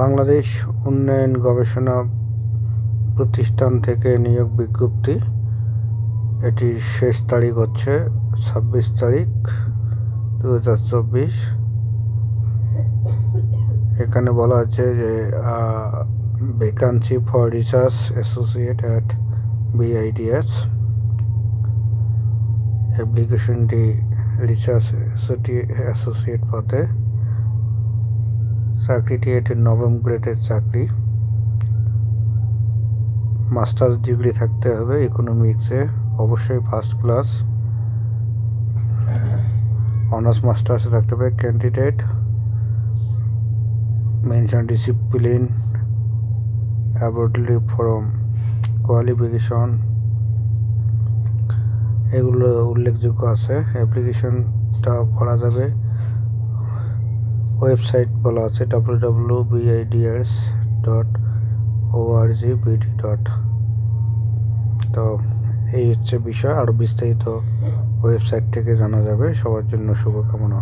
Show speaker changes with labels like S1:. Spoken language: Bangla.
S1: বাংলাদেশ উন্নয়ন গবেষণা প্রতিষ্ঠান থেকে নিয়োগ বিজ্ঞপ্তি। এটি শেষ তারিখ হচ্ছে ছাব্বিশ তারিখ দু হাজার চব্বিশ। এখানে বলা আছে যে vacancy for research associate at BIDS অ্যাপ্লিকেশনটি রিসার্চ অ্যাসোসিয়েট পদে। চাকরিটি এটি নবম গ্রেডের চাকরি। মাস্টার্স ডিগ্রি থাকতে হবে ইকোনমিক্সে, অবশ্যই ফার্স্ট ক্লাস। অনার্স, মাস্টার্সে থাকতে হবে candidate. Mention, discipline broadly from, qualification. এগুলো উল্লেখযোগ্য আছে। অ্যাপ্লিকেশনটা করা যাবে। ওয়েবসাইট বলা আছে W W BIDRS dot ORG BD dot তো এই হচ্ছে বিষয় আরও বিস্তারিত ওয়েবসাইট থেকে জানা যাবে। সবার জন্য শুভকামনা।